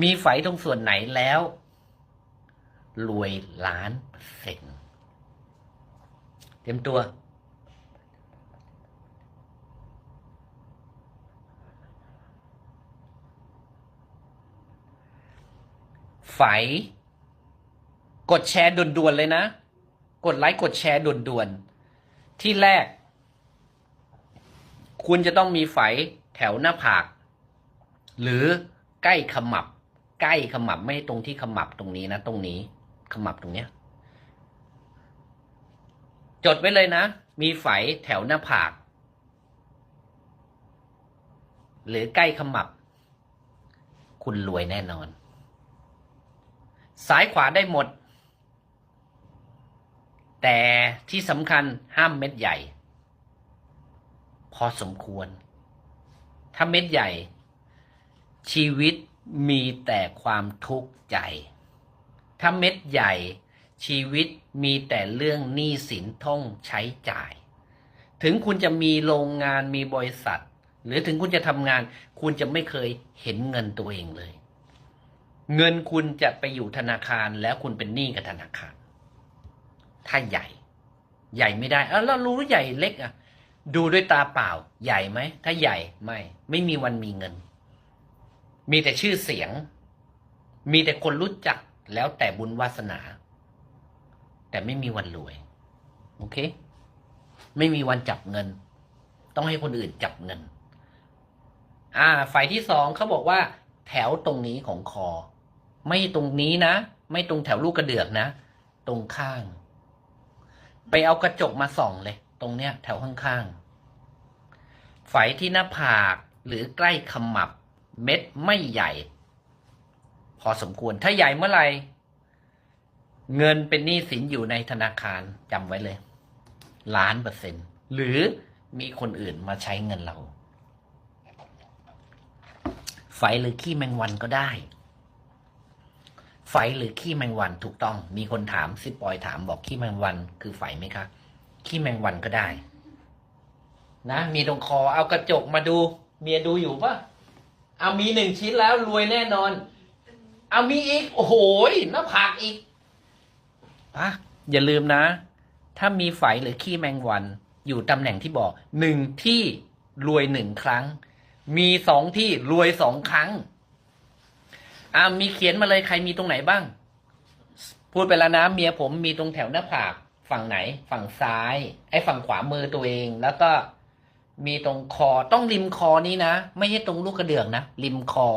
มีไฝตรงส่วนไหนแล้ว รวยล้านเปอร์เซ็นต์เตรียมตัว ไฝ กดแชร์ด่วนๆเลยนะ กดไลค์กดแชร์ด่วนๆ ที่แรก คุณจะต้องมีไฝแถวหน้าผาก หรือใกล้ขมับ ใกล้ขมับไม่ตรงที่ขมับตรงนี้นะ ตรงนี้ ขมับตรงเนี้ย จดไว้เลยนะ มีไฝแถวหน้าผาก หรือใกล้ขมับ คุณรวยแน่นอน ซ้ายขวาได้หมด แต่ที่สำคัญห้ามเม็ดใหญ่ พอสมควร ถ้าเม็ดใหญ่ ชีวิต มีแต่ความทุกข์ใจ ถ้าเม็ดใหญ่ชีวิตมีแต่เรื่องหนี้สินท่องใช้จ่าย ถึงคุณจะมีโรงงานมีบริษัท หรือถึงคุณจะทำงาน คุณจะไม่เคยเห็นเงินตัวเองเลย เงินคุณจะไปอยู่ธนาคารแล้วคุณเป็นหนี้กับธนาคาร ถ้าใหญ่ ใหญ่ไม่ได้เออแล้วรู้ใหญ่เล็กอะ ดูด้วยตาเปล่า ใหญ่ไหม ถ้าใหญ่ไม่ ไม่มีวันมีเงิน มีแต่ชื่อเสียง มีแต่คนรู้จักแล้วแต่บุญวาสนา แต่ไม่มีวันรวย โอเค ไม่มีวันจับเงิน ต้องให้คนอื่นจับเงิน อ่า ฝ่ายที่สองเขาบอกว่า แถวตรงนี้ของคอ ไม่ตรงนี้นะ ไม่ตรงแถวลูกกระเดือกนะ ตรงข้าง ไปเอากระจกมาส่องเลย ตรงเนี้ย แถวข้างๆไฝที่หน้าผากหรือใกล้ขมับ เม็ดไม่ใหญ่ พอสมควรถ้าใหญ่เมื่อไหร่เงินเป็นหนี้สินอยู่ในธนาคารจำไว้เลย ล้านเปอร์เซ็นต์หรือมีคนอื่นมาใช้เงินเรา ไฟหรือขี้แมงวันก็ได้ ไฟหรือขี้แมงวันถูกต้อง มีคนถามซิปอยถามบอกขี้แมงวันคือไฟไหมคะขี้แมงวันก็ได้ นะ มีตรงคอเอากระจกมาดู เมียดูอยู่ปะ เอามีหนึ่งชิ้นแล้วรวยแน่นอน เอามีอีก โอ้โหหน้าผากอีกอะอย่าลืมนะ ถ้ามีไฝหรือขี้แมงวัน อยู่ตำแหน่งที่บอกหนึ่งที่รวยหนึ่งครั้ง มีสองที่รวยสองครั้งอ่ามีเขียนมาเลยใครมีตรงไหนบ้าง พูดไปแล้วนะเมียผมมีตรงแถวหน้าผาก ฝั่งไหน ฝั่งซ้าย ไอ้ฝั่งขวามือตัวเองแล้วก็ มีตรงคอต้องริมคอนี้นะ ไม่ใช่ตรงลูกกระเดือกนะ ริมคอ